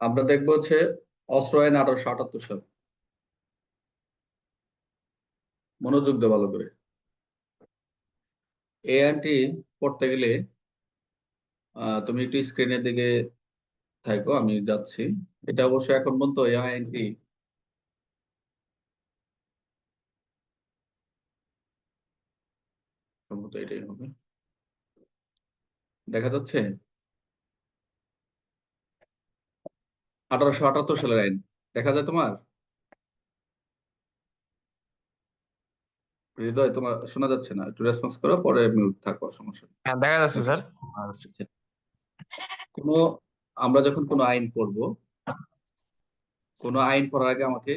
আমরা দেখব হচ্ছে অস্ত্র আঠারোশো আটাত্তর সাল। মনোযোগ দে ভালো করে। এই আইনটি পড়তে গেলে তুমি একটু স্ক্রিনের দিকে থাকো, আমি যাচ্ছি। এটা অবশ্য এখন পর্যন্ত এই আইনটি সম্ভবত এটাই হবে। দেখা যাচ্ছে আঠারোশো আটাত্তর সালের আইন। দেখা যায় তোমার? হৃদয় তোমার শোনা যাচ্ছে না একটু রেসপন্স করো পরে মিউট থাকো সমস্যা হ্যাঁ দেখা যাচ্ছে স্যার। কোনো আমরা যখন কোনো আইন পড়ব কোনো আইন পড়ার আগে আমাকে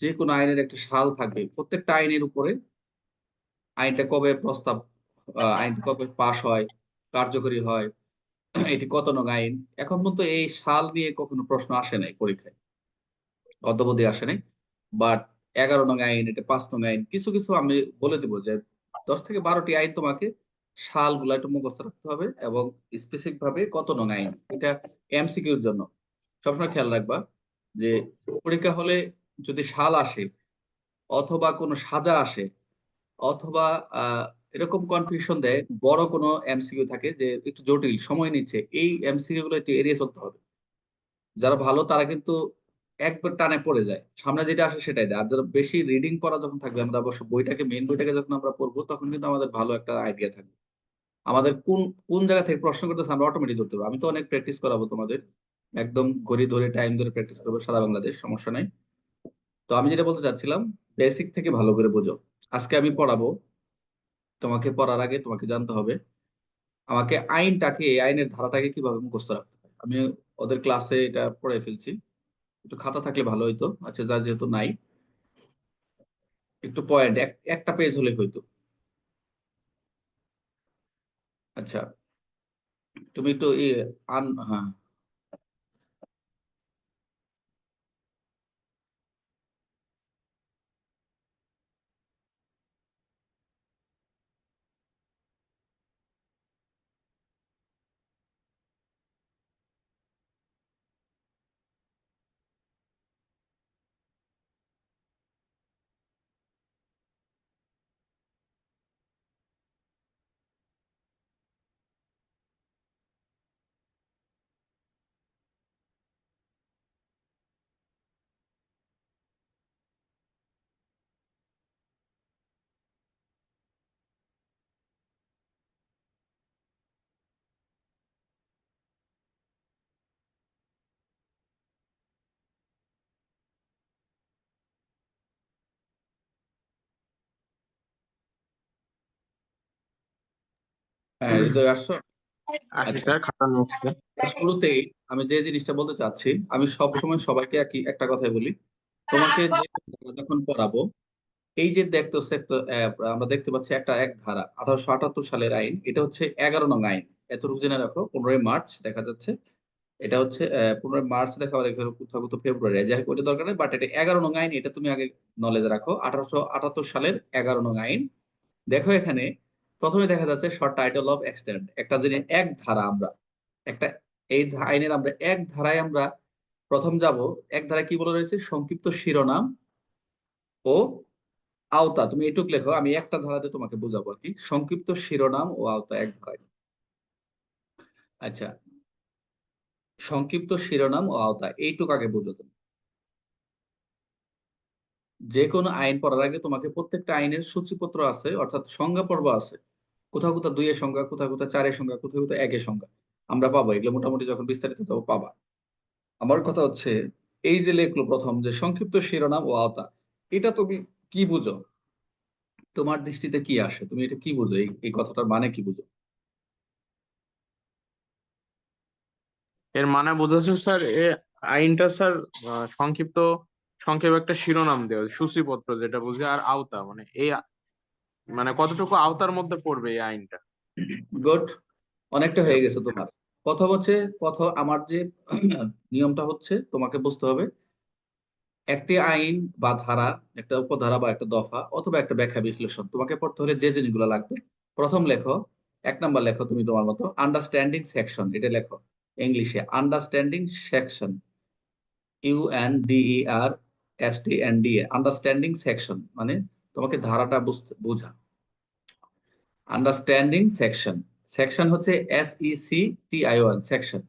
যে কোনো আইনের একটা সাল থাকবে প্রত্যেকটা আইনের উপরে আইনটা কবে প্রস্তাব আইনটা কবে পাশ হয়, কার্যকরী হয়। এটি কত নং আইন? এখন পর্যন্ত এই সাল নিয়ে কখনো প্রশ্ন আসে নাই পরীক্ষায়। অদ্যবধি আসে নাই। বাট এগারো নং আইন, এটা পাঁচ নং আইন, কিছু কিছু আমি বলে দিব যে দশ থেকে বারোটি আইন তোমাকে সালগুলা একটু মুখস্থ রাখতে হবে এবং স্পেসিফিক ভাবে কত নং আইন, এটা এমসিকিউর জন্য। সবসময় খেয়াল রাখবা যে পরীক্ষা হলে যদি সাল আসে অথবা কোনো সাজা আসে অথবা এরকম কনফিউশন দেয়, বড় কোনো এমসিকিউ থাকে যে একটু জটিল, সময় নিচ্ছে, এই এমসিকিউ গুলো একটু এড়িয়ে চলতে হবে। যারা ভালো তারা কিন্তু একবার টানে পড়ে যায়, সামনে যেটা আসে সেটাই দেয়। আর যারা বেশি রিডিং পড়া যখন থাকবে, আমরা অবশ্য বইটাকে মেইন বইটাকে যখন আমরা পড়ব, তখন কিন্তু আমাদের ভালো একটা আইডিয়া থাকবে। আমাদের কোন কোন জায়গা থেকে প্রশ্ন করতেছে আমরা অটোমেটিক ধরতে পারব। আমি তো অনেক প্র্যাকটিস করাবো তোমাদের, একদম ঘড়ি ধরে টাইম ধরে প্র্যাকটিস করব, সারা বাংলাদেশ, সমস্যা নাই। তো আমি যেটা বলতে চাচ্ছিলাম বেসিক থেকে ভালো করে বোঝো। আজকে আমি পড়াবো তোমাকে পড়ার আগে তোমাকে জানতে হবে, আমাকে আইনটাকে, এই আইনের ধারাটাকে কীভাবে মুখস্থ রাখতে হয়? আমি ওদের ক্লাসে এটা পড়ে ফেলছি। একটু খাতা থাকলে ভালো হইতো। আচ্ছা যা যেহেতু নাই, একটু পয়েন্ট একটা পেজ হলে হইতো। আচ্ছা তুমি একটু আন হ্যাঁ। হ্যাঁ হৃদয় আসছো? আচ্ছা। স্যার খাতা নিয়ে শুরুতেই আমি যে জিনিসটা বলতে চাচ্ছি আমি সব সময় সবাইকে একই একটা কথাই বলি। তোমাকে যখন পড়াবো এই যে দেখতো সেক্টর আমরা দেখতে পাচ্ছি একটা এক ধারা আঠারোশো আটাত্তর সালের আইন। এটা হচ্ছে এগারো নং আইন। এতটুকু জেনে রাখো পনেরোই মার্চ দেখা যাচ্ছে। এটা হচ্ছে আহ, পনেরোই মার্চ দেখা কোথাও কোথাও ফেব্রুয়ারি। যাই হোক দরকার নেই বাট এটা এগারো নং আইন এটা তুমি আগে নলেজে রাখো। আঠারোশো আটাত্তর সালের এগারো নং আইন। দেখো এখানে প্রথমে দেখা যাচ্ছে শর্ট টাইটেল অফ এক্সটেন্ড একটা জিনিস এক ধারা আমরা, একটা এই আইনের আমরা এক ধারায় আমরা প্রথম যাব। এক ধারায় কি বলে রয়েছে? সংক্ষিপ্ত শিরোনাম ও আওতা। তুমি এটুক লেখো, আমি একটা ধারাতে তোমাকে বোঝাবো আর কি। সংক্ষিপ্ত শিরোনাম ও আওতা এক ধারায়। আচ্ছা। সংক্ষিপ্ত শিরোনাম ও আওতা, এইটুক আগে বুঝো তুমি। যে কোনো আইন পড়ার আগে তোমাকে প্রত্যেকটা আইনের সূচিপত্র আছে, অর্থাৎ সংজ্ঞা পর্ব আছে কোথাও কোথাও দুইয়ের সংখ্যা, কোথাও কোথাও চারের সংখ্যা, কোথাও কোথাও একের সংখ্যা। আমরা পাবো, এগুলো মোটামুটি যখন বিস্তারিত যাব পাবা। আমার কথা হচ্ছে, এই যে লেখলো প্রথম, যে সংক্ষিপ্ত শিরোনাম ও আওতা, এটা তুমি কি বুঝো? তোমার দৃষ্টিতে কি আসে? তুমি এটা কি বুঝো? এই কথাটার মানে কি বুঝো? এর মানে বোঝাচ্ছে স্যার, এ আইনটা স্যার সংক্ষিপ্ত, সংক্ষেপে একটা শিরোনাম দেওয়া, সূচিপত্র যেটা বুঝি, আর আওতা মানে এই মানে কতটুকু আওতার মধ্যে পড়বে এই আইনটা? গুড। অনেকটা হয়ে গেছে তোমার। প্রথম হচ্ছে প্রথম আমার যে নিয়মটা হচ্ছে, তোমাকে বুঝতে হবে, একটি আইন বা ধারা, একটা উপধারা বা একটা দফা অথবা একটা ব্যাখ্যা বিশ্লেষণ, তোমাকে পড়তে হলে যে জিনিসগুলো লাগবে, প্রথম লেখো, এক নাম্বার লেখো তুমি তোমার মতো আন্ডারস্ট্যান্ডিং সেকশন এটা লেখো, ইংলিশে understanding section U N D E R S T N D A understanding section মানে তোমাকে ধারাটা বুঝতে, বোঝা। আন্ডারস্ট্যান্ডিং সেকশন সেকশন হচ্ছে S E C T I one section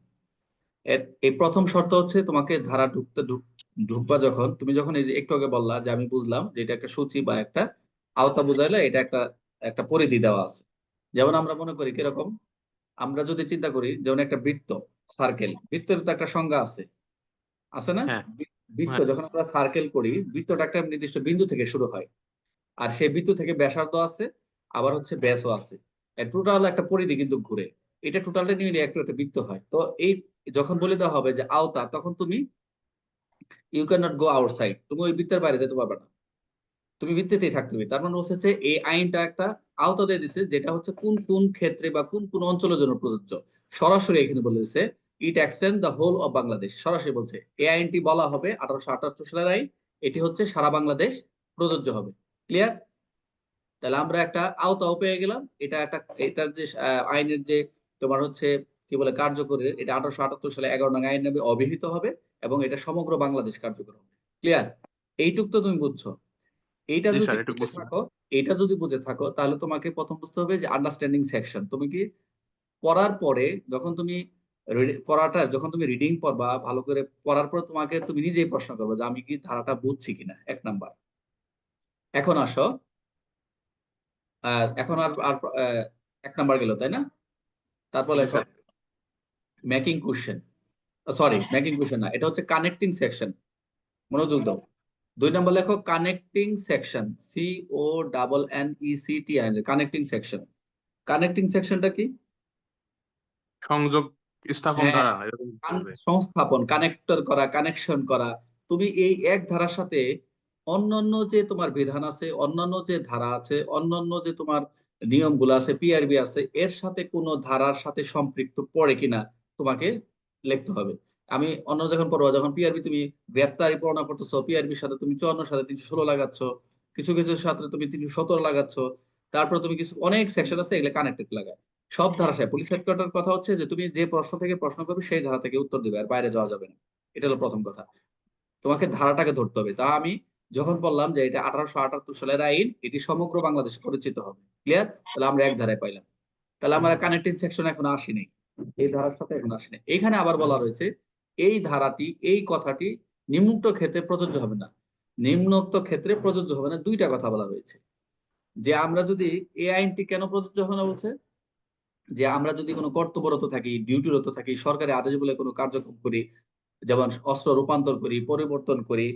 এই প্রথম শর্ত হচ্ছে তোমাকে ধারা ঢুকতে ঢুক- ঢুকবা যখন তুমি যখন এই যে একটু আগে বললা যে আমি বুঝলাম যে এটা একটা সূচি বা একটা আওতা বুঝাইলে এটা একটা একটা পরিধি দেওয়া আছে। যেমন আমরা মনে করি কীরকম? আমরা যদি চিন্তা করি যেমন একটা বৃত্ত সার্কেল বৃত্তের তো একটা সংজ্ঞা আছে। আছে না? হ্যাঁ। বৃত্ত হ্যাঁ। যখন আমরা সার্কেল করি বৃত্তটা একটা নির্দিষ্ট বিন্দু থেকে শুরু হয়। আর সেই বৃত্ত থেকে ব্যাসার্ধ আছে আবার হচ্ছে ব্যাসও আছে। টোটাল একটা পরিধি কিন্তু ঘুরে। এটা টোটালটা নিয়ে একটা একটা বৃত্ত হয়। তো এই যখন বলে দেওয়া হবে যে আওতা, তখন তুমি you can not go outside তুমি ওই বৃত্তের বাইরে যেতে পারবে না। তুমি বৃত্তেতেই থাকতে তার মানে হচ্ছে এই আইনটা একটা আওতা দিয়ে দিছে, যেটা হচ্ছে কোন কোন ক্ষেত্রে বা কোন কোন অঞ্চলের জন্য প্রযোজ্য। সরাসরি এখানে বলে দিছে it extend the whole of Bangladesh সরাসরি বলছে, এই আইনটি বলা হবে আঠারোশো আটাত্তর সালের আইন। এটি হচ্ছে সারা বাংলাদেশ প্রযোজ্য হবে। ক্লিয়ার তাহলে আমরা একটা আওতাও পেয়ে গেলাম। এটা একটা এটার যে আইনের যে তোমার হচ্ছে কি বলে কার্যকরী এটা আঠারোশো আটাত্তর সালে এগারো নং আইন নামে অভিহিত হবে এবং এটা সমগ্র বাংলাদেশ কার্যকর হবে। ক্লিয়ার এইটুক তো তুমি বুঝছ। এইটা যদি বুঝে থাকো এইটা যদি বুঝে থাকো তাহলে তোমাকে প্রথম বুঝতে হবে যে আন্ডারস্ট্যান্ডিং সেকশন তুমি কি পড়ার পরে যখন তুমি পড়াটা যখন তুমি রিডিং পড়বা ভালো করে পড়ার পর তোমাকে তুমি নিজেই প্রশ্ন করবে যে আমি কি ধারাটা বুঝছি কিনা এক নাম্বার এখন আসো। এখন আর আর আহ, এক নাম্বার গেল তাই না? তারপর লেখো making question sorry making question না এটা হচ্ছে কানেক্টিং সেকশন মনোযোগ দাও। দুই নম্বর লেখো connecting section C O double N E C T I connecting section connecting সেকশনটা কি? সংযোগ স্থাপন হ্যাঁ, হবে। সংস্থাপন কানেক্টর করা কানেকশন করা। তুমি এই এক ধারার সাথে অন্যান্য যে তোমার বিধান আছে, অন্যান্য যে ধারা আছে, অন্যান্য যে তোমার নিয়মগুলো আছে পিআরবি আছে, এর সাথে কোনো ধারার সাথে সম্পৃক্ত পড়ে কিনা তোমাকে লিখতে হবে। আমি অন্য যখন পড়ব, যখন পিআরবি তুমি গ্রেফতারি পড়না পড়তেছো পিআরবির সাথে তুমি চুয়ান্ন সাথে তিনশো ষোলো লাগাচ্ছ, কিছু কিছু সাথে তুমি তিনশো সতেরো লাগাচ্ছ, তারপর তুমি কিছু অনেক সেকশন আছে এগুলো কানেক্টেড লাগায়। সব ধারা সাহেব পুলিশ হেডকোয়ার্টার কথা হচ্ছে যে তুমি যে প্রশ্ন থেকে প্রশ্ন করবে, সেই ধারা থেকে উত্তর দিবে, আর বাইরে যাওয়া যাবে না। এটা হলো প্রথম কথা। তোমাকে ধারাটাকে ধরতে হবে। তা আমি যখন বললাম যে এটা আঠারোশো আটাত্তর সালের আইন, এটি সমগ্র বাংলাদেশে পরিচিত হবে। ক্লিয়ার তাহলে আমরা এক ধারায় পাইলাম। তাহলে আমরা কানেক্টিং সেকশন এখন আসিনি। এই ধারার সাথে এখন আসেনি। এখানে আবার বলা রয়েছে, এই ধারাটি, এই কথাটি নিম্নোক্ত ক্ষেত্রে প্রযোজ্য হবে না। নিম্নোক্ত ক্ষেত্রে প্রযোজ্য হবে না। দুইটা কথা বলা রয়েছে। যে আমরা যদি এই আইনটি কেন প্রযোজ্য হবে না বলছে? যে আমরা যদি কোনো কর্তব্যরত থাকি, ডিউটিরত থাকি, সরকারি আদেশ বলে কোনো কার্যক্রম করি, যেমন অস্ত্র রূপান্তর করি, পরিবর্তন করি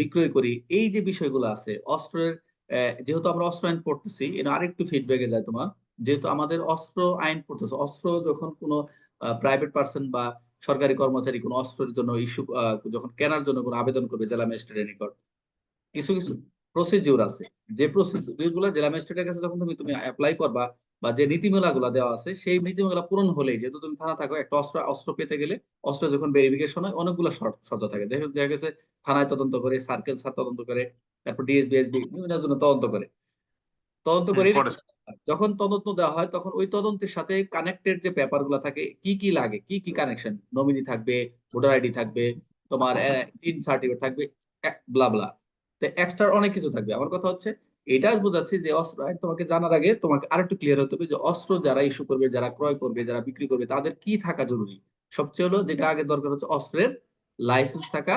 বিক্রয় করি। এই যে বিষয়গুলো আছে, অস্ত্রের যেহেতু আমরা অস্ত্র আইন পড়তেছি, এর আরেকটু ফিডব্যাকে যায় তোমার। যেহেতু আমাদের অস্ত্র আইন পড়তেছে, অস্ত্র যখন কোনো প্রাইভেট পার্সন বা সরকারি কর্মচারী কোনো অস্ত্রের জন্য ইস্যু যখন কেনার জন্য কোনো আবেদন করবে জেলা ম্যাজিস্ট্রেটের নিকট, কিছু কিছু প্রসিডিউর আছে। যে প্রসিডিউরগুলো জেলা ম্যাজিস্ট্রেটের কাছে যখন তুমি তুমি অ্যাপ্লাই করবা বা যে নীতিমালা গুলা দেওয়া আছে সেই নীতিমালা পূরণ হলেই যেহেতু তুমি থানা থাকো একটা অস্ত্র অস্ত্র পেতে গেলে অস্ত্র যখন ভেরিফিকেশন হয় অনেকগুলো শর্ত থাকে। দেখা গেছে থানায় তদন্ত করে সার্কেল স্যার তদন্ত করে তারপর ডিএসবি এসবি বিভিন্ন জন্য তদন্ত করে। তদন্ত করে যখন তদন্ত দেওয়া হয় তখন ওই তদন্তের সাথে কানেক্টেড যে পেপারগুলা থাকে কি কি লাগে কি কি কানেকশন নমিনি থাকবে ভোটার আইডি থাকবে তোমার ইন সার্টিফিকেট থাকবে ব্লা ব্লা তো এক্সট্রা অনেক কিছু থাকবে। আমার কথা হচ্ছে এটা বোঝাচ্ছি যে অস্ত্র তোমাকে জানার আগে তোমাকে আরেকটু ক্লিয়ার হতে হবে যে অস্ত্র যারা ইস্যু করবে, যারা ক্রয় করবে, যারা বিক্রি করবে, তাদের কি থাকা জরুরি? সবচেয়ে হলো যেটা আগে দরকার হচ্ছে অস্ত্রের লাইসেন্স থাকা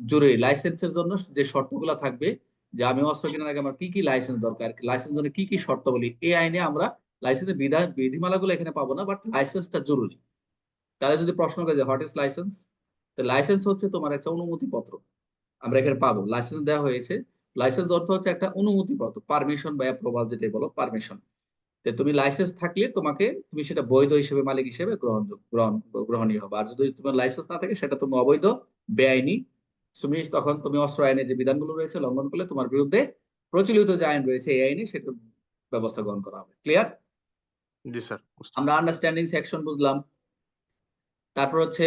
জরুরি। লাইসেন্সের জন্য যে শর্তগুলো থাকবে যে আমি অস্ত্র কেনার আগে আমার কি কি লাইসেন্স দরকার লাইসেন্স জন্য কি কি শর্ত বলি, এই আইনে আমরা লাইসেন্সের বিধান বিধিমালাগুলো এখানে পাবো না বাট লাইসেন্সটা জরুরি। তাহলে যদি প্রশ্ন করে যে হোয়াট ইজ লাইসেন্স তো লাইসেন্স হচ্ছে তোমার একটা অনুমতি পত্র আমরা এখানে পাবো। লাইসেন্স দেওয়া হয়েছে লাইসেন্স অর্থ হচ্ছে একটা অনুমতি পত্র পারমিশন বা অ্যাপ্রুভাল যেটাই বলো পারমিশন তো তুমি লাইসেন্স থাকলে তোমাকে তুমি সেটা বৈধ হিসেবে মালিক হিসেবে গ্রহণ গ্রহণ গ্রহণীয় হবে। আর যদি তোমার লাইসেন্স না থাকে সেটা তুমি অবৈধ বেআইনি। তুমি তখন তুমি অস্ত্র আইনে যে বিধানগুলো রয়েছে লঙ্ঘন করলে তোমার বিরুদ্ধে প্রচলিত যে আইন রয়েছে এই আইনে সেটার ব্যবস্থা গ্রহণ করা হবে। ক্লিয়ার জি স্যার আমরা আন্ডারস্ট্যান্ডিং সেকশন বুঝলাম। তারপর হচ্ছে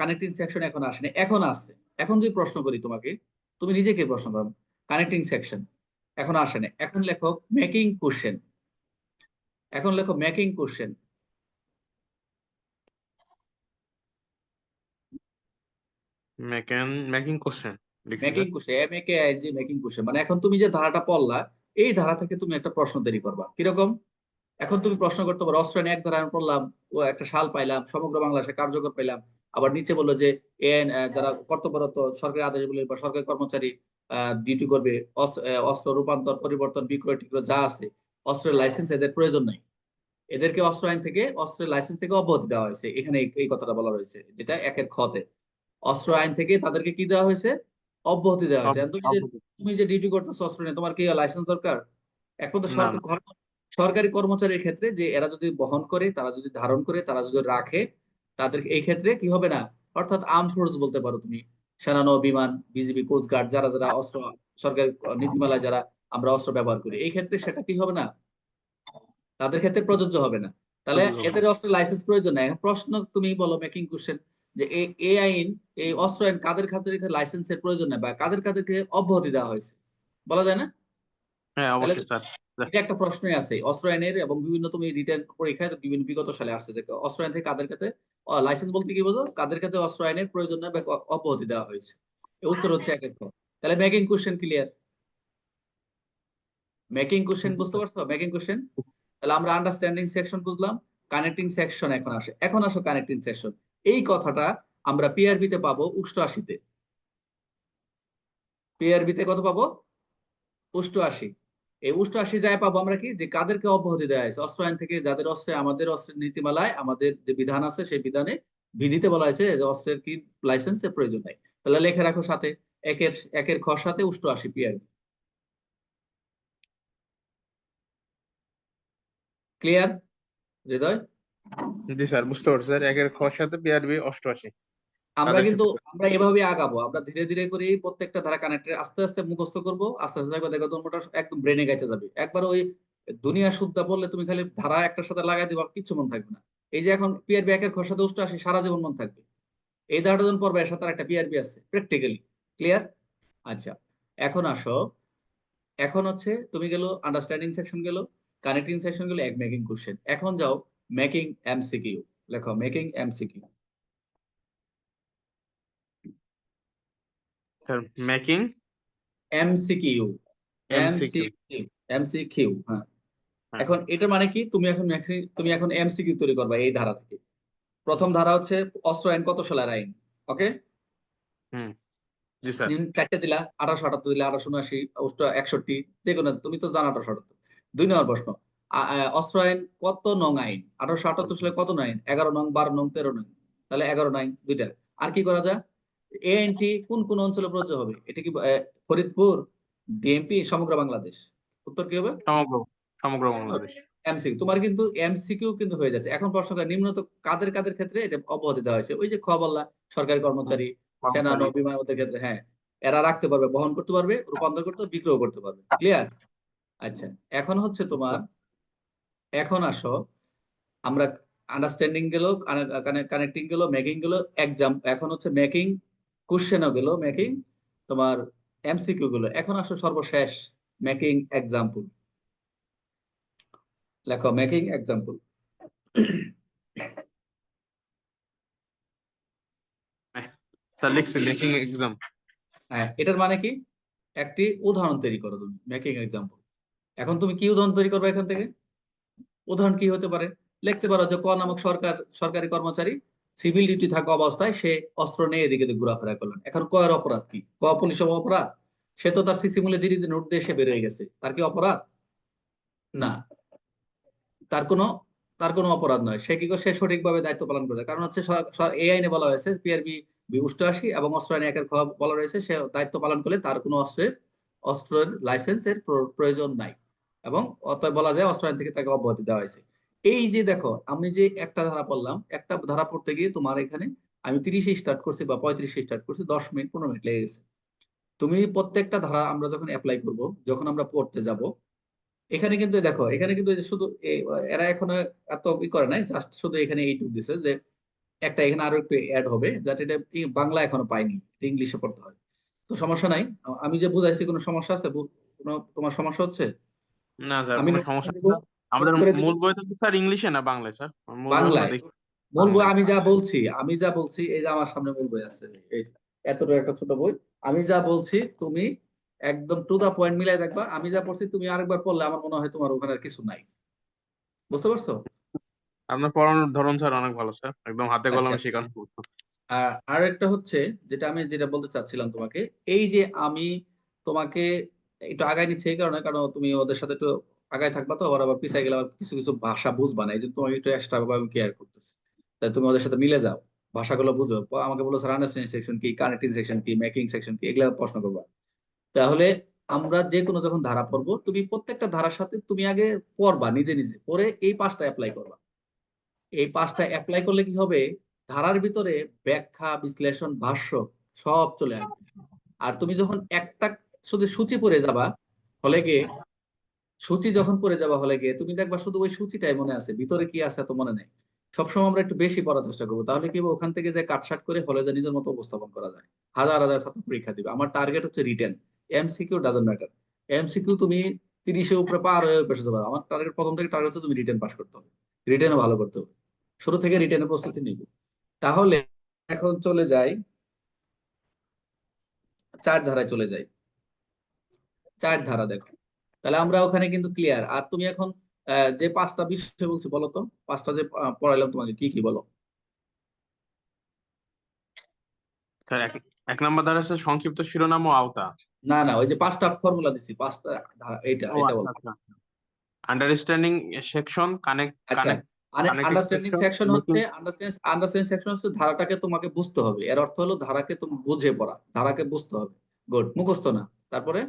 কানেক্টিং সেকশন এখন আসেনি এখন আসছে। এখন যদি প্রশ্ন করি তোমাকে তুমি নিজেকে প্রশ্ন করো। কানেক্টিং সেকশন এখন আসে না। এখন লেখো মেকিং কোশ্চেন এখন লেখো making question making question making question M A K I G making question মানে এখন তুমি যে ধারাটা পড়লা এই ধারা থেকে তুমি একটা প্রশ্ন তৈরি করবা। কীরকম? এখন তুমি প্রশ্ন করতে পারো অস্ট্রেলিয়ান এক ধারা পড়লাম ও একটা সাল পাইলাম সমগ্র বাংলাদেশে কার্যকর পাইলাম। আবার নিচে বলল যে এন যারা কর্তব্যরত সরকারি আদেশগুলি বা সরকারি কর্মচারী ডিউটি করবে। অস- অস্ত্র রূপান্তর পরিবর্তন বিক্রয় টিক্রয় যা আছে অস্ত্রের লাইসেন্স এদের প্রয়োজন নাই। এদেরকে অস্ত্র আইন থেকে অস্ত্রের লাইসেন্স থেকে অব্যাহতি দেওয়া হয়েছে। এখানে এই- এই কথাটা বলা হয়েছে যেটা একের খতে অস্ত্র আইন থেকে তাদেরকে কি দেওয়া হয়েছে? অব্যাহতি দেওয়া হয়েছে। তুমি যে তুমি যে ডিউটি করতেছো অস্ত্র নিয়ে তোমার কি লাইসেন্স দরকার? এখন তো সরকার সরকারি কর্মচারীর ক্ষেত্রে যে এরা যদি বহন করে তারা যদি ধারণ করে তারা যদি রাখে তাদের এই ক্ষেত্রে কি হবে না? অর্থাৎ আর্ম ফোর্স বলতে পারো তুমি। সেনানো বিমান বিজিবি কোস্টগার্ড যারা যারা অস্ত্র সরকারি নীতিমালায় যারা আমরা অস্ত্র ব্যবহার করি এই ক্ষেত্রে সেটা কি হবে না? তাদের ক্ষেত্রে প্রযোজ্য হবে না। তাহলে। এদের অস্ত্রের লাইসেন্স প্রয়োজন নাই। প্রশ্ন তুমি বলো মেকিং কোশ্চেন যে এই আইন এই অস্ত্র আইন কাদের খাতে লাইসেন্সের প্রয়োজন নেই বা কাদের কাদেরকে অব্যাহতি দেওয়া হয়েছে? বলা যায় না? হ্যাঁ অবশ্যই স্যার। এটা একটা প্রশ্নই আছে। অস্ত্র আইনের এবং বিভিন্ন তুমি রিটার্ন পরীক্ষায় বিভিন্ন বিগত সালে আসছে যে অস্ত্র আইন থেকে কাদের কাছে লাইসেন্স বলতে কি বলতো কাদের কাছে অস্ত্র আইনের প্রয়োজন নেই বা দেওয়া হয়েছে। উত্তর হচ্ছে এক এক তাহলে making question clear making question বুঝতে পারছ? মেকিং কোশ্চেন তাহলে আমরা আন্ডারস্ট্যান্ডিং সেকশন বুঝলাম কানেক্টিং সেকশন এখন আসে। এখন আসো কানেক্টিং সেকশন এই কথাটা আমরা পিআরবি তে পাবো অষ্টআশিতে পিআরবি তে কত পাবো? অষ্টআশি এই অষ্টআশি যায় পাবো আমরা কি? যে কাদেরকে অব্যাহতি দেওয়া হয়েছে? অস্ত্র আইন থেকে যাদের অস্ত্রে, আমাদের অস্ত্রের নীতিমালায় আমাদের যে বিধান আছে, সেই বিধানে বিধিতে বলা হয়েছে যে অস্ত্রের কি লাইসেন্সের প্রয়োজন নাই। তাহলে লেখে রাখো সাথে, একের একের খর সাথে অষ্টআশি পিআরবি ক্লিয়ার হৃদয়? জি স্যার, বুঝতে পারছি স্যার। একের খর সাথে বিআরবি অষ্টআশি। আমরা কিন্তু আমরা এভাবে আগাবো। আমরা ধীরে ধীরে করে প্রত্যেকটা ধারা কানেক্টে আস্তে আস্তে মুখস্থ করব। আস্তে আস্তে দেখো দেখো তোমার একদম ব্রেনে গাইতে যাবে। একবার ওই দুনিয়া শুদ্ধা বললে তুমি খালি ধারা একটার সাথে লাগাই দিবা কিছু মন থাকবে না। এই যে এখন পিআরবি একের খর সাথে উষ্ট আসে সারা জীবন মন থাকবে। এই ধারাটা যখন এর সাথে একটা পিআরবি আছে প্র্যাকটিক্যালি ক্লিয়ার আচ্ছা এখন আসো। এখন হচ্ছে তুমি গেলো আন্ডারস্ট্যান্ডিং সেকশন গেলো কানেক্টিং সেকশন গেলো এক মেকিং কোশ্চেন এখন যাও মেকিং এমসিকিউ লেখো making MCQ sir making MCQ MCQ MCQ হ্যাঁ। এখন এটা মানে কি? তুমি এখন তুমি এখন এমসিকিউ তৈরি করবা এই ধারা থেকে। প্রথম ধারা হচ্ছে অস্ত্র আইন কত সালের আইন? ওকে হুম। জি স্যার। চারটে দিলা আঠারোশো আটাত্তর দিলা আঠারোশো উনআশি অষ্ট একষট্টি যে কোনো তুমি তো জানো আঠারোশো আটাত্তর। দুই নম্বর প্রশ্ন। অস্ত্র আইন কত নং আইন? আঠারোশো আটাত্তর সালে কত নং আইন? এগারো নং বারো নং তেরো নং। তাহলে এগারো নং দুইটা। আর কি করা যায়? এই আইনটি কোন কোন অঞ্চলে প্রযোজ্য হবে? এটা কি ফরিদপুর ডিএমপি সমগ্র বাংলাদেশ? উত্তর কি হবে? সমগ্র সমগ্র বাংলাদেশ। এমসিকিউ তোমার কিন্তু এমসিকিউ কিন্তু হয়ে যাচ্ছে। এখন প্রশ্ন করে নিম্নত কাদের কাদের ক্ষেত্রে এটা অব্যাহতি দেওয়া হয়েছে? ওই যে খ বললা সরকারি কর্মচারী সেনা নৌ ওদের ক্ষেত্রে হ্যাঁ। এরা রাখতে পারবে বহন করতে পারবে রূপান্তর করতে বিক্রয় করতে পারবে। ক্লিয়ার আচ্ছা এখন হচ্ছে তোমার এখন আসো। আমরা আন্ডারস্ট্যান্ডিং গেল কানেক্টিং গেল মেকিং গেল এক্সাম এখন হচ্ছে মেকিং কোশ্চেনও গেল মেকিং তোমার এমসিকিউ গুলো। এখন আসো সর্বশেষ মেকিং এক্সাম্পল লেখো making example sir making exam হ্যাঁ এটার মানে কি? একটি উদাহরণ তৈরি করো তুমি মেকিং এক্সাম্পল এখন তুমি কি উদাহরণ তৈরি করবে এখান থেকে? উদাহরণ কি হতে পারে? লিখতে পারো যে ক নামক সরকার সরকারি কর্মচারী সিভিল ডিউটি থাকা অবস্থায় সে অস্ত্র নিয়ে এদিকে ঘোরাফেরা করলেন। এখন কয়ের অপরাধ কি? ক পুলিশ অপরাধ? সে তো তার সিসি মূল্যে জিডি নোট দিয়ে সে বেরিয়ে গেছে। তার কি অপরাধ? না। তার কোনো তার কোনো অপরাধ নয়। সে কি সে সঠিকভাবে দায়িত্ব পালন করে কারণ হচ্ছে এই আইনে বলা হয়েছে, পিআরবি অষ্টআশি এবং অস্ত্র আইনে একের খ বলা রয়েছে, সে দায়িত্ব পালন করলে তার কোনো অস্ত্রের অস্ত্রের লাইসেন্সের প্র- প্রয়োজন নাই। এবং অতএব বলা যায় অস্ত্র আইন থেকে তাকে অব্যাহতি দেওয়া হয়েছে। এই যে দেখো আমি যে একটা ধারা পড়লাম একটা ধারা পড়তে গিয়ে তোমার এখানে আমি তিরিশে স্টার্ট করছি বা পঁয়ত্রিশে স্টার্ট করছি দশ মিনিট পনেরো মিনিট লেগে গেছে। তুমি প্রত্যেকটা ধারা আমরা যখন অ্যাপ্লাই করব যখন আমরা পড়তে যাব এখানে কিন্তু দেখো এখানে কিন্তু শুধু এরা এখন এত ই করে নাই জাস্ট শুধু এখানে এইটুকু দিছে যে একটা এখানে আরও একটু অ্যাড হবে যাতে এটা বাংলা এখনও পাইনি এটা ইংলিশে পড়তে হয়। তো সমস্যা নাই আমি যে বুঝাইছি কোনো সমস্যা আছে? কোনো তোমার সমস্যা হচ্ছে? না আমি সমস্যা আমাদের। মূল বইটা কি স্যার ইংলিশে না বাংলায় স্যার বাংলায়। মূল বই আমি যা বলছি আমি যা বলছি এই যে আমার সামনে মূল বই আছে এই এতটা একটা ছোট বই। আমি যা বলছি তুমি একদম টু দা পয়েন্ট মিলাই দেখবা আমি যা পড়ছি তুমি আরেকবার পড়লে আমার মনে হয় তোমার ওখানে আর কিছু নাই। বুঝতে পারছ? আপনার পড়ানোর ধরন স্যার অনেক ভালো স্যার একদম হাতে কলমে আচ্ছা। শেখানো। আর আরেকটা হচ্ছে যেটা আমি যেটা বলতে চাচ্ছিলাম তোমাকে এই যে আমি তোমাকে একটু আগায় নিচ্ছি এই কারণে কারণ তুমি ওদের সাথে একটু আগায় থাকবা তো, আবার আবার পিছায় গেলে আবার কিছু কিছু ভাষা বুঝবা না এই জন্য তোমাকে একটু এক্সট্রা ভাবে আমি কেয়ার করতেছি। তাই তুমি ওদের সাথে মিলে যাও, ভাষাগুলো বুঝো। আমাকে বলো স্যার সেকশন কি কানেক্টিং সেকশন কি মেকিং সেকশন কি, এগুলো প্রশ্ন করবা। তাহলে আমরা যে কোনো যখন ধারা পড়ব, তুমি প্রত্যেকটা ধারার সাথে তুমি আগে পড়বা, নিজে নিজে। পড়ে এই পাঁচটা অ্যাপ্লাই করবা। এই পাঁচটা অ্যাপ্লাই করলে কি হবে? ধারার ভিতরে ব্যাখ্যা, বিশ্লেষণ, ভাষ্য সব চলে আসবে। আর তুমি যখন একটা শুধু সূচি পড়ে যাবা ফলে গিয়ে সূচি যখন পড়ে যাবা হলে গিয়ে, তুমি দেখবা শুধু ওই সূচিটাই মনে আছে, ভিতরে কি আছে এত মনে নেই। সবসময় আমরা একটু বেশি পড়ার চেষ্টা করব, তাহলে কি ওখান থেকে যে কাটসাট করে হলে যে নিজের মতো উপস্থাপন করা যায়। হাজার হাজার ছাত্র পরীক্ষা দিবে। আমার টার্গেট হচ্ছে written MCQ doesn't matter MCQ তুমি তিরিশের উপরে পার হয়ে পেশে যাবে। আমার টার্গেট প্রথম থেকে টার্গেট হচ্ছে তুমি রিটেন পাস করতে হবে। রিটেনও ভালো করতে হবে। শুরু থেকে রিটেনের প্রস্তুতি নিব। তাহলে এখন চলে যাই। চার ধারায় চলে যাই। চার ধারা দেখো। তাহলে আমরা ওখানে কিন্তু ক্লিয়ার আর তুমি এখন যে পাঁচটা বিষয় বলছি বলো তো? পাঁচটা যে পড়াইলাম তোমাকে কি কি বলো? স্যার এক নম্বর ধারা আছে সংক্ষিপ্ত শিরোনাম ও আওতা। না না ওই যে পাঁচটা ফর্মুলা দিছি পাঁচটা এইটা এটা আচ্ছা বলো। Understanding section connect connect understanding section হচ্ছে আন্ডারস্ট্যান্ডিং সেকশন হচ্ছে ধারাটাকে তোমাকে বুঝতে হবে। এর অর্থ হলো ধারাকে তুমি বুঝে পড়া ধারাকে বুঝতে হবে। গুড মুখস্থ না। তারপরে?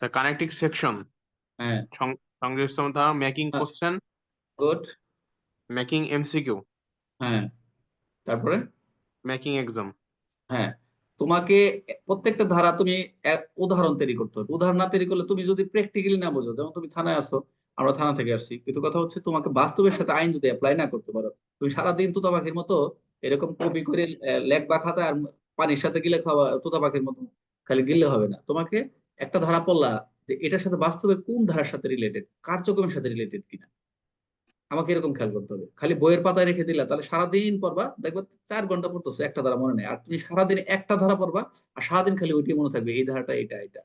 স্যার কানেক্টিং সেকশন হ্যাঁ। সংশ্লিষ্ট ধারা making. Question good making MCQ হ্যাঁ। তারপরে? মেকিং এক্সাম হ্যাঁ। তোমাকে প্রত্যেকটা ধারা তুমি উদাহরণ তৈরি করতে হবে। উদাহরণ না তৈরি করলে তুমি যদি প্র্যাকটিক্যালি না বোঝো যেমন তুমি থানায় আসো আমরা থানা থেকে আসছি। কিন্তু কথা হচ্ছে তোমাকে বাস্তবের সাথে আইন যদি অ্যাপ্লাই না করতে পারো তুমি সারাদিন তোতা পাখির মতো এরকম কপি করে লেখ বা খাতা আর পানির সাথে গিলে খাওয়া তোতা পাখির মতো খালি গিললে হবে না। তোমাকে একটা ধারা পড়লা যে এটার সাথে বাস্তবের কোন ধারার সাথে রিলেটেড কার্যক্রমের সাথে রিলেটেড কিনা? আমাকে এরকম খেয়াল করতে হবে। খালি বইয়ের পাতায় রেখে দিলা, তাহলে সারাদিন পড়বা, দেখবা চার ঘণ্টা পড়তেছো, একটা ধারা মনে নেই। আর তুমি সারাদিন একটা ধারা পড়বা, আর সারাদিন খালি ওইটাই মনে থাকবে, এই ধারাটা, এটা এটা।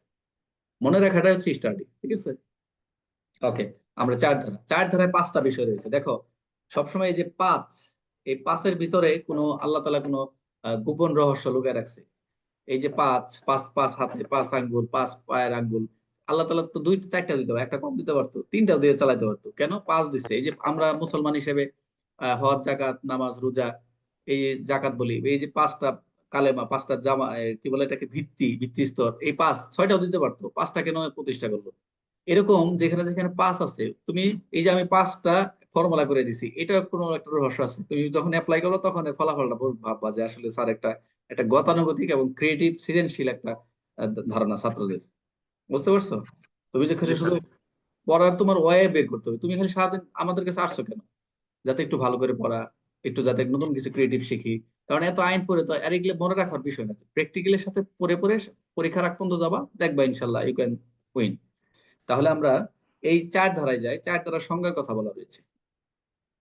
মনে রাখাটাই হচ্ছে স্টাডি ঠিক আছে? ওকে আমরা চার ধারা। চার ধারায় পাঁচটা বিষয় রয়েছে। দেখো, সবসময় এই যে পাঁচ, এই পাঁচের ভিতরে কোনো আল্লাহ তালা কোনো গোপন রহস্য লুকিয়ে রাখছে। এই যে পাঁচ পাঁচ পাঁচ হাতে, পাঁচ আঙ্গুল, পাঁচ পায়ের আঙ্গুল, আল্লাহ তালা তো দুইটা, চারটা দিতে একটা কম দিতে পারতো, তিনটাও দিয়ে চালাতে পারতো। কেন? পাঁচ দিচ্ছে এই যে আমরা মুসলমান হিসেবে হজ, জাকাত, নামাজ, রোজা, এই জাকাত বলি, এই যে পাঁচটা কালেমা, পাঁচটা জামা কি বলে এটাকে? ভিত্তি ভিত্তি স্তর, এই পাঁচ ছয়টাও দিতে পারতো, পাঁচটা কেন প্রতিষ্ঠা করল? এরকম যেখানে যেখানে পাঁচ আছে, তুমি এই যে আমি পাঁচটা ফর্মুলা করে দিছি এটা কোনো একটা রহস্য আছে। তুমি যখন অ্যাপ্লাই করো, তখন ফলাফলটা ভাববা যে আসলে স্যার একটা একটা গতানুগতিক এবং ক্রিয়েটিভ সৃজনশীল একটা ধারণা ছাত্রদের। বুঝতে পারছ? তুমি যে খালি শুধু পড়ার তোমার ওয়ে বের করতে হবে তুমি খালি সারাদিন আমাদের কাছে আসছো কেন? যাতে একটু ভালো করে পড়া একটু যাতে নতুন কিছু ক্রিয়েটিভ শিখি। কারণ এত আইন পড়ে তো আর এগুলো মনে রাখার বিষয় না। প্র্যাকটিক্যালের সাথে পড়ে পড়ে পরীক্ষার আগ পর্যন্ত যাবা দেখবা ইনশাল্লাহ ইউ ক্যান উইন তাহলে আমরা এই চার ধারায় যাই। চার ধারার সংজ্ঞার কথা বলা রয়েছে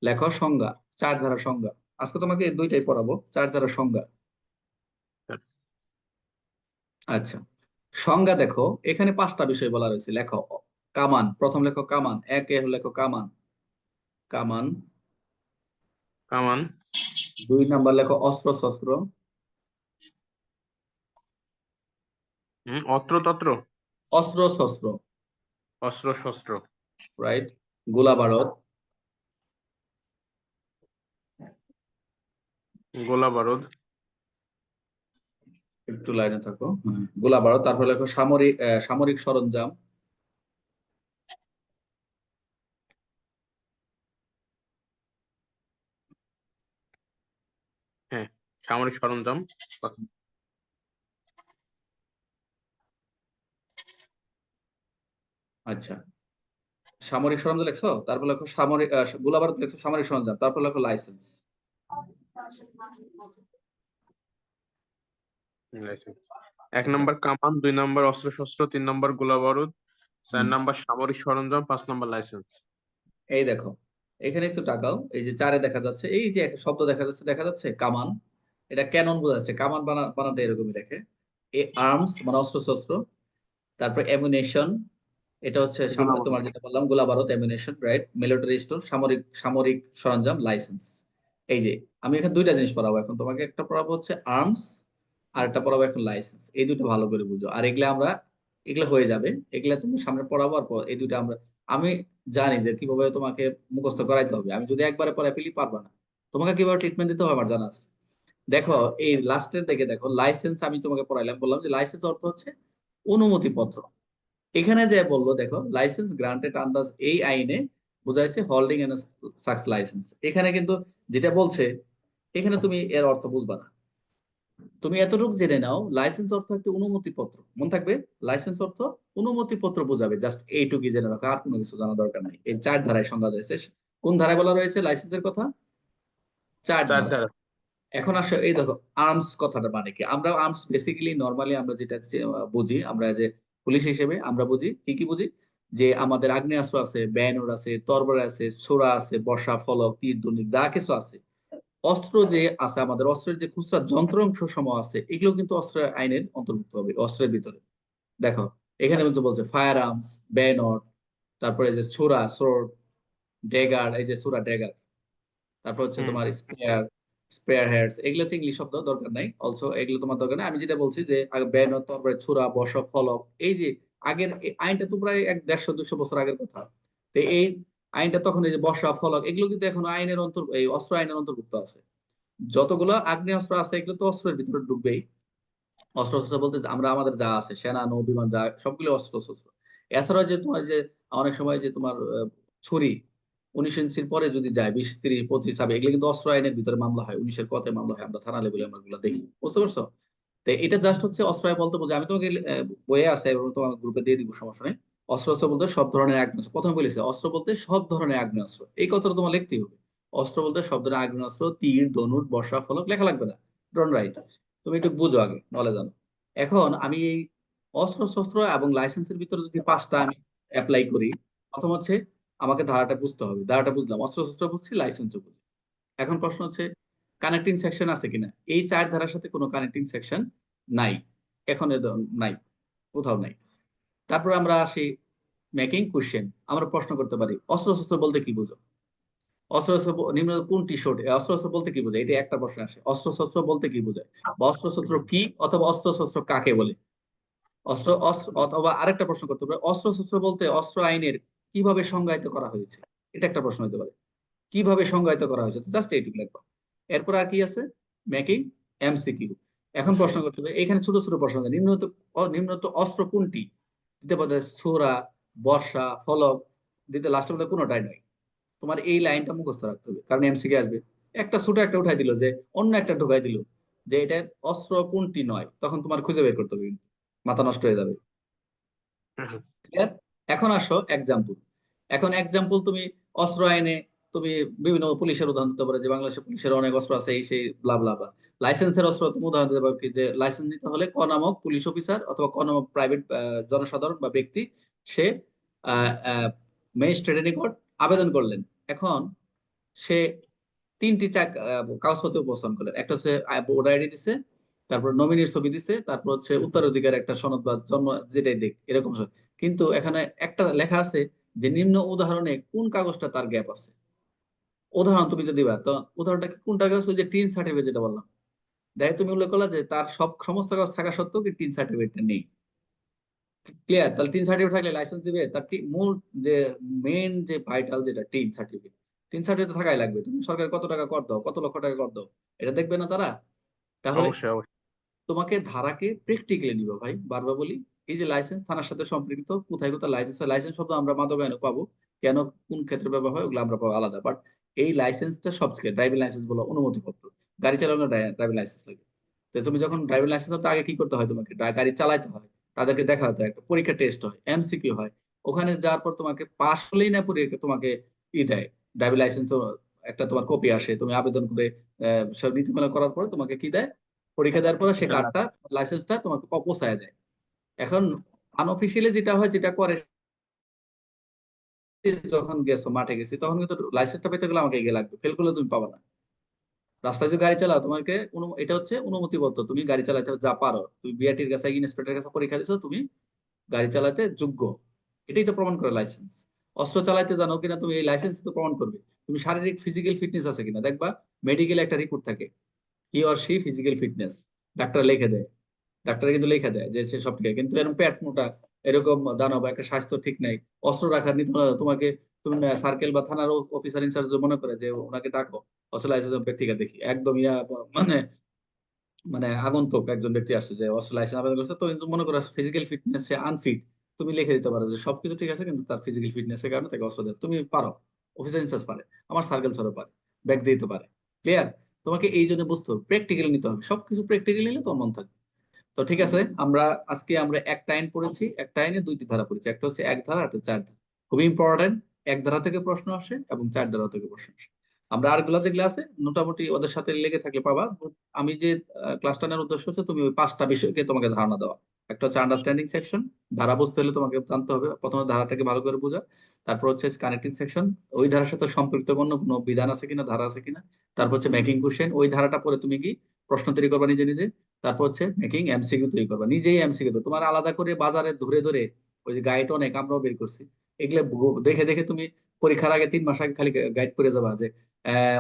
লেখো সংজ্ঞা চার ধারার সংজ্ঞা। আজকে তোমাকে দুইটাই পড়াবো চার ধারার সংজ্ঞা। আচ্ছা। সংজ্ঞা দেখো এখানে পাঁচটা বিষয় বলা রয়েছে। লেখো কামান প্রথম লেখো কামান একে লেখো কামান। কামান। কামান। দুই নাম্বার লেখো অস্ত্র শস্ত্র। অত্র তত্র অস্ত্র শস্ত্র। অস্ত্র শস্ত্র। রাইট গোলা বারদ। গোলা বারুদ। একটু লাইনে থাকো। হ্যাঁ, গোলা বারদ তারপর লেখো সামরিক সামরিক সরঞ্জাম। সামরিক সরঞ্জাম। আচ্ছা। সামরিক সরঞ্জাম লেখছো? তারপর লেখো সামরিক আহ, গোলা বারদ লেখছো সামরিক সরঞ্জাম তারপর লেখো লাইসেন্স। লাইসেন্স এক নম্বর কামান দুই নম্বর অস্ত্র শস্ত্র তিন নম্বর গোলা বারুদ চার নম্বর সামরিক সরঞ্জাম পাঁচ নম্বর লাইসেন্স। এই দেখো এখানে একটু তাকাও এই যে চারে দেখা যাচ্ছে এই যে শব্দ দেখা যাচ্ছে দেখা যাচ্ছে কামান এটা ক্যানন বোঝাচ্ছে কামান বানা বানাতে এরকমই দেখে। এ আর্মস মানে অস্ত্র শস্ত্র তারপর অ্যামুনেশন এটা হচ্ছে তোমার যেটা বললাম গোলা বারুদ অ্যামুনেশন রাইট মিলিটারি স্টোর সামরিক সামরিক সরঞ্জাম লাইসেন্স। এই যে আমি এখানে দুইটা জিনিস পড়াবো এখন তোমাকে একটা পড়াবো হচ্ছে আর্মস আর একটা পড়াবো এখন লাইসেন্স এই দুটো ভালো করে বুঝো। আর এগুলা আমরা, এগুলা হয়ে যাবে। এগুলা তুমি সামনে পড়াবো আর এই দুটো আমরা, আমি জানি যে কীভাবে তোমাকে মুখস্থ করাইতে হবে। আমি যদি একবারে পড়াই ফেলি, পারবা না। তোমাকে কীভাবে ট্রিটমেন্ট দিতে হবে আমার জানা আছে। দেখো, এই লাস্টের দিকে দেখো লাইসেন্স আমি তোমাকে পড়াইলাম, বললাম যে লাইসেন্স অর্থ হচ্ছে অনুমতি পত্র এখানে যে বলল, দেখো লাইসেন্স গ্রান্টেড আন্ডার এই আইনে বোঝাইছে হোল্ডিং এন্ড সাকস লাইসেন্স এখানে কিন্তু যেটা বলছে, এখানে তুমি এর অর্থ বুঝবা না। তুমি এতটুকু জেনে নাও লাইসেন্স অর্থ একটা অনুমতি পত্র মন থাকবে? লাইসেন্স অর্থ অনুমতি পত্র বোঝাবে জাস্ট এইটুকুই জেনে রাখো আর কোনো কিছু জানা দরকার নেই। এই চার ধারায় সংজ্ঞা রয়েছে কোন ধারায় বলা রয়েছে লাইসেন্সের কথা? চার চার ধারা। এখন আসো এই দেখো আর্মস কথাটা মানে কি? আমরা আর্মস বেসিক্যালি নর্মালি আমরা যেটা বুঝি আমরা যে পুলিশ হিসেবে আমরা বুঝি কি কি বুঝি? যে আমাদের আগ্নেয়াস্ত্র আছে ব্যানর আছে তরবার আছে ছোড়া আছে বর্ষা ফলক তীর ধনুক যা কিছু আছে। অস্ত্র যে আছে আমাদের অস্ত্রের যে খুচরা যন্ত্রাংশ সম আছে এগুলো কিন্তু অস্ত্রের আইনের অন্তর্ভুক্ত হবে অস্ত্রের ভিতরে। দেখো এখানে কিন্তু বলছে ফায়ার আর্মস ব্যানর তারপরে যে ছোড়া সোর্ড ডেগার এই যে ছোড়া ডেগার তারপর হচ্ছে তোমার স্পেয়ার স্পেয়ার হেডস এগুলো হচ্ছে ইংলিশ শব্দ দরকার নাই। অলসো এগুলো তোমার দরকার নাই। আমি যেটা বলছি যে ব্যানর তারপরে ছোড়া বর্ষা ফলক এই যে আগের আইনটা তো প্রায় এক দেড়শো দুশো বছর আগের কথা। তো এই আইনটা তখন এই যে বর্ষা, ফলক, এগুলো কিন্তু এখন আইনের অন্তর এই অস্ত্র আইনের অন্তর্ভুক্ত আছে। যতগুলো আগ্নেয়াস্ত্র আছে, এগুলো তো অস্ত্রের ভিতরে ঢুকবেই। অস্ত্র শস্ত্র বলতে আমরা আমাদের যা আছে, সেনা, নৌ বিমান, যা সবগুলো অস্ত্র শস্ত্র। এছাড়াও যে তোমার যে অনেক সময় যে তোমার ছুরি, উনিশ ইঞ্চির পরে যদি যায়, বিশ, তিরিশ, পঁচিশ হবে এগুলো কিন্তু অস্ত্র আইনের ভিতরে মামলা হয়। উনিশের কতে মামলা হয়, আমরা থানা লেভেলে আমরা এগুলো দেখি। বুঝতে পারছ? তো এটা জাস্ট হচ্ছে অস্ত্র আইন বলতে বোঝায়। আমি তোমাকে বইয়ে আছে, এবং তোমার গ্রুপে দিয়ে দিব, সমস্যা নেই। অস্ত্র বলতে সব ধরনের আগ্নেয়াস্ত্র। প্রথমে বলেছে, অস্ত্র বলতে সব ধরনের আগ্নেয়াস্ত্র। এই কথাটা তোমার লিখতেই হবে। অস্ত্র বলতে সব ধরনের আগ্নেয়াস্ত্র, তীর ধনুর বর্ষা, ফলক, লেখা লাগবে না। ডোন্ট রাইট তুমি একটু বুঝো আগে নলে জানো। এখন আমি এই অস্ত্র শস্ত্র এবং লাইসেন্সের ভিতরে যদি পাঁচটা আমি অ্যাপ্লাই করি, প্রথম হচ্ছে আমাকে ধারাটা বুঝতে হবে। ধারাটা বুঝলাম অস্ত্র শস্ত্র বুঝছি, লাইসেন্সও বুঝছি। এখন প্রশ্ন হচ্ছে কানেক্টিং সেকশন আছে কিনা? এই চার ধারার সাথে কোনো কানেক্টিং সেকশন নাই। এখন নাই, কোথাও নাই। তারপর আমরা আসি মেকিং কোশ্চেন আমরা প্রশ্ন করতে পারি অস্ত্র শস্ত্র বলতে কি বুঝো? অস্ত্র শস্ত্র ব- নিম্ন কোনটি শোট অস্ত্র বলতে কি বোঝায়? এটা একটা প্রশ্ন আসে অস্ত্র শস্ত্র বলতে কি বোঝায়? বা অস্ত্র কি অথবা অস্ত্র শস্ত্র কাকে বলে? অস্ত্র অস্ত্র অথবা আরেকটা প্রশ্ন করতে পারে অস্ত্র শস্ত্র বলতে অস্ত্র আইনের কীভাবে সংজ্ঞায়িত করা হয়েছে? এটা একটা প্রশ্ন হতে পারে। কীভাবে সংজ্ঞায়িত করা হয়েছে? জাস্ট এইটুকু লিখবা এরপর আর কি আছে? মেকিং এমসিকিউ এখন প্রশ্ন করতে হবে এখানে ছোট ছোট প্রশ্ন আছে নিম্নত নিম্নত অস্ত্র কোনটি? দিতে পদে ছোরা বর্ষা ফলক দিতে লাস্ট পদে কোনোটাই নয় তোমার এই লাইনটা মুখস্থ রাখতে হবে কারণ এমসিকে আসবে। একটা ছোট একটা উঠাই দিল যে অন্য একটা ঢোকাই দিল যে এটা অস্ত্র কোনটি নয় তখন তোমার খুঁজে বের করতে হবে কিন্তু। মাথা নষ্ট হয়ে যাবে। এখন আসো এক্সাম্পল এখন এক্সাম্পল তুমি অস্ত্র আইনে তুমি বিভিন্ন পুলিশের উদাহরণ দিতে পারো যে বাংলাদেশের পুলিশের অনেক অস্ত্র আছে, এই সেই ব্লা ব্লা লাইসেন্সের অস্ত্র তুমি উদাহরণ দিতে পারো যে লাইসেন্স নিতে হলে ক নামক পুলিশ অফিসার অথবা ক নামক প্রাইভেট জনসাধারণ বা ব্যক্তি সে ম্যাজিস্ট্রেটের নিকট আবেদন করলেন। এখন সে তিনটি চাক কাগজপত্র উপস্থাপন করলেন। একটা হচ্ছে ভোটার আইডি দিছে, তারপর নমিনির ছবি দিছে, তারপর হচ্ছে উত্তরাধিকার একটা সনদ বা জন্ম যেটাই দেখ এরকম। কিন্তু এখানে একটা লেখা আছে যে নিম্ন উদাহরণে কোন কাগজটা তার গ্যাপ আছে? উদাহরণ তুমি যদি দিবা তো উদাহরণটা কি? কোনটা কাগজ ওই যে টিন সার্টিফিকেট যেটা বললাম। দেখে তুমি উল্লেখ করলা যে তার সব সমস্ত কাগজ থাকা সত্ত্বেও কি টিন সার্টিফিকেটটা নেই। ক্লিয়ার তাহলে টিন সার্টিফিকেট থাকলে লাইসেন্স দিবে। তার মূল যে মেইন যে ভাইটাল যেটা টিন সার্টিফিকেট টিন সার্টিফিকেট থাকাই লাগবে। তুমি সরকার কত টাকা কর দাও কত লক্ষ টাকা কর দাও এটা দেখবে না তারা? তাহলে তোমাকে ধারাকে প্র্যাকটিক্যালি নিবে ভাই বারবার বলি। এই যে লাইসেন্স থানার সাথে সম্পৃক্ত কোথায় কোথায় লাইসেন্স লাইসেন্স শব্দ আমরা মাদক আইনে পাবো। কেন কোন ক্ষেত্রে ব্যবহার হয় ওগুলো আমরা পাবো আলাদা। বাট এই লাইসেন্সটা সব থেকে ড্রাইভিং লাইসেন্স বলো অনুমতিপত্র। গাড়ি চালানোর ড্রাইভিং লাইসেন্স লাগে। তো তুমি যখন ড্রাইভিং লাইসেন্স হতে আগে কি করতে হয় তোমাকে? গাড়ি চালাতে হয়। তাদেরকে দেখা হতে একটা পরীক্ষা টেস্ট হয় এমসিকিউ হয়। ওখানে যাওয়ার পর তোমাকে পাস হলেই না পরীক্ষা তোমাকে ই দেয়। ড্রাইভিং লাইসেন্স একটা তোমার কপি আসে। তুমি আবেদন করে সব নীতিমালা করার পরে তোমাকে কি দেয়? পরীক্ষা দেওয়ার পরে সে কার্ডটা লাইসেন্সটা তোমাকে পৌঁছায় দেয়। এখন আনঅফিসিয়ালি যেটা হয় যেটা করে যখন গেছো, মাঠে গেছি, তখন কিন্তু লাইসেন্সটা পেতে গেলে আমাকে এগিয়ে লাগবে। ফেল করলে তুমি পাবা না। রাস্তায় যে গাড়ি চালাও, তোমাকে এটা হচ্ছে অনুমতিবদ্ধ। তুমি গাড়ি চালাতে যা পারো, তুমি বিআরটির কাছে ইন্সপেক্টরের কাছে পরীক্ষা দিছো, তুমি গাড়ি চালাতে যোগ্য। এটাই তো প্রমাণ করে লাইসেন্স অস্ত্র চালাইতে জানো কিনা, তুমি এই লাইসেন্স তো প্রমাণ করবে। তুমি শারীরিক ফিজিক্যাল ফিটনেস আছে কিনা, দেখবা মেডিকেল একটা রিপোর্ট থাকে। He or she physical fitness doctor লিখে দেয়। ডাক্তার কিন্তু লিখে দেয় যে সে সব ঠিক কিন্তু এরকম পেট মোটা এরকম দানব একটা স্বাস্থ্য ঠিক নাই, অস্ত্র রাখার নীতি তোমাকে তুমি সার্কেল বা থানার অফিসার ইনচার্জ মনে করে যে ওনাকে ডাকো অস্ত্র লাইসেন্স ব্যক্তিকে দেখি। একদম ইয়া মানে মানে আগন্তুক একজন ব্যক্তি আসছে যে অস্ত্র লাইসেন্স আবেদন করছে। তো কিন্তু মনে করো ফিজিক্যাল ফিটনেস সে আনফিট তুমি লিখে দিতে পারো যে সবকিছু ঠিক আছে কিন্তু তার ফিজিক্যাল ফিটনেস এর কারণে তাকে অস্ত্র দেয় তুমি পারো অফিসার ইনচার্জ পারে, আমার সার্কেল স্যারও পারে ব্যাগ দিতে পারে। ক্লিয়ার তোমাকে এই জন্য বুঝতে হবে প্র্যাকটিক্যালি নিতে হবে। সবকিছু প্র্যাকটিক্যালি নিলে তোমার মন থাকবে। তো ঠিক আছে, আমরা আজকে আমরা একটা আইন পড়েছি, একটা আইনে দুইটি ধারা পড়েছি, একটা হচ্ছে এক ধারা, একটা চার ধারা। খুবই ইম্পর্টেন্ট এক ধারা থেকে প্রশ্ন আসে এবং চার ধারা থেকে প্রশ্ন আসে। আমরা আরগুলা যেগুলো আছে, মোটামুটি ওদের সাথে লেগে থাকলে পাবা আমি যে ক্লাসটা নেওয়ার উদ্দেশ্য হচ্ছে তুমি ওই পাঁচটা বিষয়কে তোমাকে ধারণা দেওয়া একটা হচ্ছে আন্ডারস্ট্যান্ডিং সেকশন ধারা বুঝতে হলে তোমাকে জানতে হবে, প্রথমে ধারাটাকে ভালো করে বোঝা, তারপর হচ্ছে কানেক্টিং সেকশন ওই ধারার সাথে সম্পৃক্ত অন্য কোনো বিধান আছে কিনা, ধারা আছে কিনা, তারপর হচ্ছে মেকিং কোশ্চেন ওই ধারাটা পরে তুমি কি প্রশ্ন তৈরি করবা নিজে নিজে তারপর হচ্ছে মেকিং এমসিকিউ তৈরি করবা। নিজেই এমসিকিউ তোমার আলাদা করে বাজারে ধরে ধরে ওই যে গাইড অনেক আমরাও বের করছি। এগুলো দেখে দেখে তুমি পরীক্ষার আগে তিন মাস আগে খালি গাইড করে যাবা যে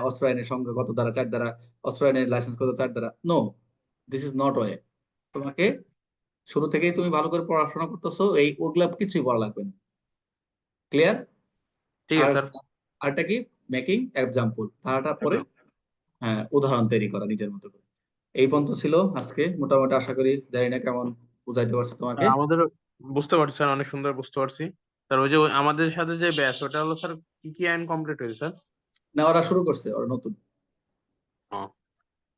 অস্ত্র আইনের সংখ্যা কত দ্বারা চার দ্বারা অস্ত্র আইনের লাইসেন্স কত চার দ্বারা। No this is not way তোমাকে শুরু থেকেই তুমি ভালো করে পড়াশোনা করতেছো এই ওগুলা কিছুই পড়া লাগবে না। ক্লিয়ার ঠিক আছে স্যার আরটা কি? মেকিং এক্সাম্পল ধারাটা পরে হ্যাঁ উদাহরণ তৈরি করা নিজের মতো করে। এই পর্যন্ত ছিল আজকে। মোটামুটি আশা করি জানি না কেমন বুঝাইতে পারছি তোমাকে। আমাদের বুঝতে পারছি স্যার অনেক সুন্দর বুঝতে পারছি। স্যার ওই যে আমাদের সাথে যে ব্যাচ ওটা হলো স্যার কি কি আইন কমপ্লিট হয়েছে স্যার? না ওরা শুরু করছে ওরা নতুন।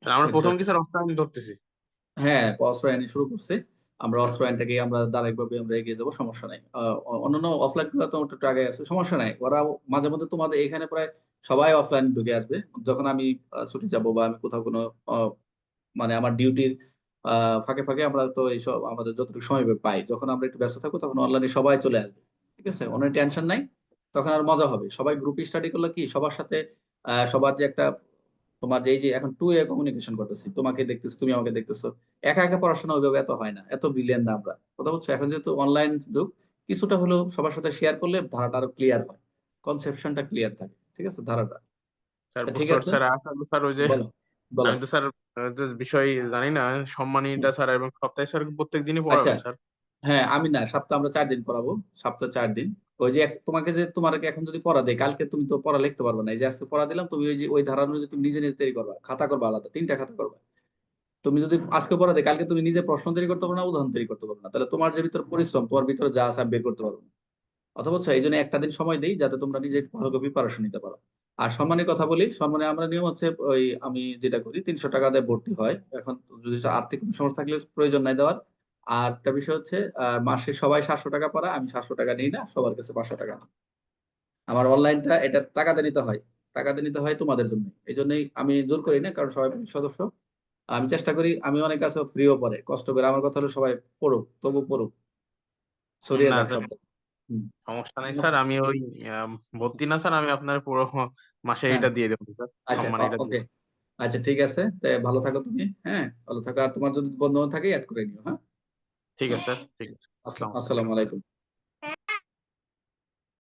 আমরা। প্রথম কি স্যার অস্ত্র আইন ধরতেছি? হ্যাঁ অস্ত্র আইন শুরু করছে। আমরা অস্ত্র আইনটাকে আমরা ধারাবাহিকভাবে আমরা এগিয়ে যাব সমস্যা নাই। অন্যান্য অফলাইনগুলো তো একটু আগে আছে সমস্যা নাই। ওরা মাঝে মধ্যে তোমাদের এখানে প্রায় সবাই অফলাইন ঢুকে আসবে। যখন আমি ছুটি যাব বা আমি কোথাও কোনো মানে আমার ডিউটির ফাঁকে ফাঁকে আমরা তো এইসব আমাদের যতটুকু সময় পাই যখন আমরা একটু ব্যস্ত থাকব তখন অনলাইনে সবাই চলে আসবে ঠিক আছে? অনেক টেনশন নাই তখন আর মজা হবে। সবাই গ্রুপ স্টাডি করলে কি সবার সাথে সবার যে একটা তোমার যে এই যে এখন টু এ কমিউনিকেশন করতেছি তোমাকে দেখতেছো তুমি আমাকে দেখতেছো একা একা পড়াশোনা ওইভাবে এত হয় না এত ব্রিলিয়ান না আমরা। কথা বলছো এখন যেহেতু অনলাইন যুগ কিছুটা হলেও সবার সাথে শেয়ার করলে ধারাটা আরও ক্লিয়ার হয় কনসেপশনটা ক্লিয়ার থাকে ঠিক আছে? ধারাটা। ঠিক আছে। স্যার ওই যে আমি তো স্যার আহ, যে বিষয় জানি না সম্মানীটা স্যার এবং সপ্তাহে স্যার প্রত্যেক দিনই পড়াবেন আচ্ছা। স্যার। হ্যাঁ আমি না সপ্তাহে আমরা চার দিন পড়াবো সপ্তাহে চার দিন। ওই যে এক- তোমাকে যে তোমার এখন যদি পড়া দেয় কালকে তুমি তো পড়া লিখতে পারবে না এই যে আজকে পড়া দিলাম তুমি ওই যে ওই ধারা অনুযায়ী তুমি নিজে নিজে তৈরি করবা খাতা করবা আলাদা তিনটা খাতা করবা। তুমি যদি আজকে পড়া দেয় কালকে তুমি নিজে প্রশ্ন তৈরি করতে পারবে না উদাহরণ তৈরি করতে পারবে না তাহলে তোমার যে ভিতরে পরিশ্রম তোমার ভিতরে যা আছে বের করতে পারবে না। অথবা এই জন্য একটা দিন সময় দিই যাতে তোমরা নিজে একটু ভালো করে প্রিপারেশন নিতে পারো। আর সম্মানের কথা বলি সম্মানে আমরা নিয়ম হচ্ছে ওই আমি যেটা করি তিনশো টাকা দিয়ে ভর্তি হয়। এখন যদি আর্থিক সমস্যা থাকলে প্রয়োজন নাই দেওয়ার। আর একটা বিষয় হচ্ছে আহ, মাসে সবাই সাতশো টাকা পারা আমি সাতশো টাকা নিই না সবার কাছে পাঁচশো টাকা না। আমার অনলাইনটা এটা টাকাতে নিতে হয়। টাকাতে নিতে হয় তোমাদের জন্য। এই জন্যই আমি জোর করি না কারণ সবাই সদস্য। আমি চেষ্টা করি আমি অনেক কাছে ফ্রিও পড়ে। কষ্ট করে আমার কথা হলো সবাই পড়ুক তবু পড়ুক। সরিয়ে সমস্যা নাই স্যার আমি ওই ভর্তি না স্যার আমি আপনার পুরো মাসে হ্যাঁ। এটা দিয়ে দেবো স্যার আচ্ছা ওকে। আচ্ছা ঠিক আছে। ভালো থাকো তুমি হ্যাঁ? ভালো থাকো। আর তোমার যদি বন্ধু থাকে অ্যাড করে নিও হ্যাঁ? ঠিক আছে স্যার ঠিক আছে। আসসালামু আলাইকুম।